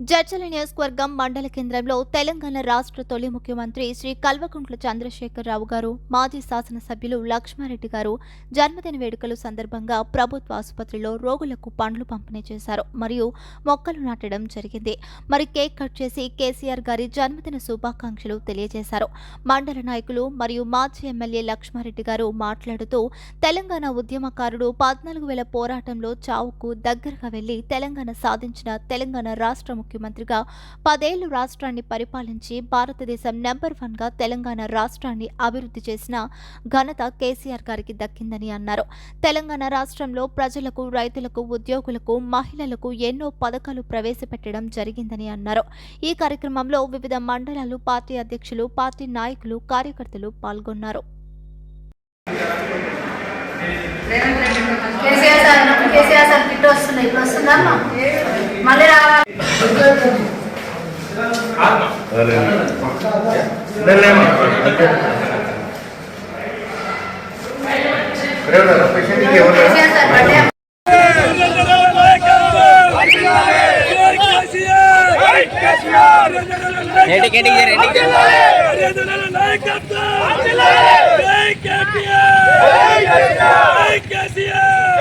జడ్చల నియోజకవర్గం మండల కేంద్రంలో తెలంగాణ రాష్ట్ర తొలి ముఖ్యమంత్రి శ్రీ కల్వకుంట్ల చంద్రశేఖరరావు గారు మాజీ శాసనసభ్యులు లక్ష్మారెడ్డి గారు జన్మదిన వేడుకలు సందర్భంగా ప్రభుత్వ ఆసుపత్రిలో రోగులకు పండ్లు పంపిణీ చేశారు. మరియు మొక్కలు నాటడం జరిగింది. మరి కేక్ కట్ చేసి కేసీఆర్ గారి జన్మదిన శుభాకాంక్షలు తెలియజేశారు. మండల నాయకులు మరియు మాజీ ఎమ్మెల్యే లక్ష్మారెడ్డి గారు మాట్లాడుతూ తెలంగాణ ఉద్యమకారుడు పద్నాలుగు వేల పోరాటంలో చావుకు దగ్గరగా వెళ్ళి తెలంగాణ సాధించిన తెలంగాణ రాష్ట్ర ముఖ్యమంత్రిగా పదేళ్ళు రాష్ట్రాన్ని పరిపాలించి భారతదేశం నెంబర్ వన్గా తెలంగాణ రాష్ట్రాన్ని అభివృద్ధి చేసిన ఘనత కేసీఆర్ గారికి దక్కిందని అన్నారు. తెలంగాణ రాష్ట్రంలో ప్రజలకు రైతులకు ఉద్యోగులకు మహిళలకు ఎన్నో పథకాలు ప్రవేశపెట్టడం జరిగిందని అన్నారు. ఈ కార్యక్రమంలో వివిధ మండలాలు పార్టీ అధ్యక్షులు పార్టీ నాయకులు కార్యకర్తలు పాల్గొన్నారు. KCR sir KCR sir kit వస్తున్నాయి ఇప్పుడు వస్తుందమ్మా మళ్ళీ రావాలి కేసీఆర్ సార్ బర్త్డే రెడ్డికి రెడ్డికి రెడ్డికి కేసీఆర్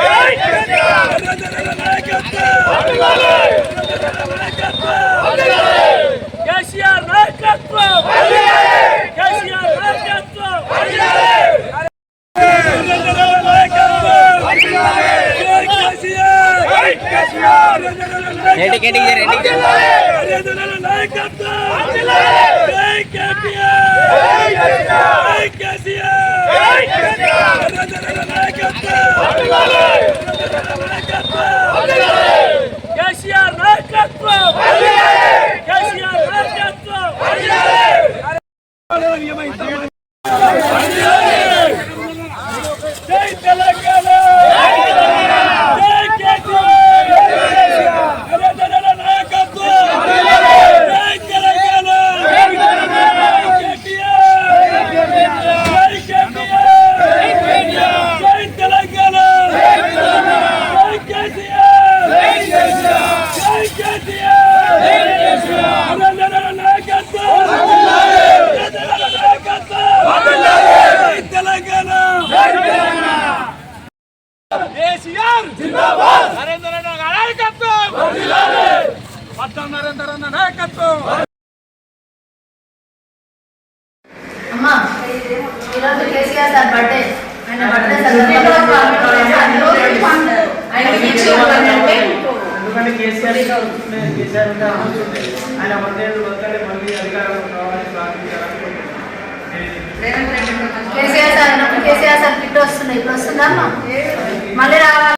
రెడ్డికి రెడ్డికి రెడ్డికి కేసీఆర్ నాయకత్వం కేసీఆర్ నాయకత్వం జై తెలంగాణ జై కేసీఆర్ తెలంగాణ నాయకత్వం జై తెలంగాణ కేటీఆర్ జై కేటీఆర్ జై తెలంగాణ జై కేసీఆర్ జై కేటీఆర్ తెలంగాణ నాయకత్వం తెలంగాణ నాయకత్వం జై తెలంగాణ కేసీఆర్ జిందాబాద్ నరేంద్ర నాయకత్వం! పట్టం నరేంద్ర నాయకత్వం! అమ్మా ఈరోజు కేసీఆర్ సార్ బర్త్డే ఆయన బర్త్డే ఎందుకంటే కేసీఆర్ కేసీఆర్ ఉంటే ఆయన మళ్ళీ KCR sir KCR sir kit ఇప్పుడు వస్తుందమ్మా మళ్ళీ రావాలి?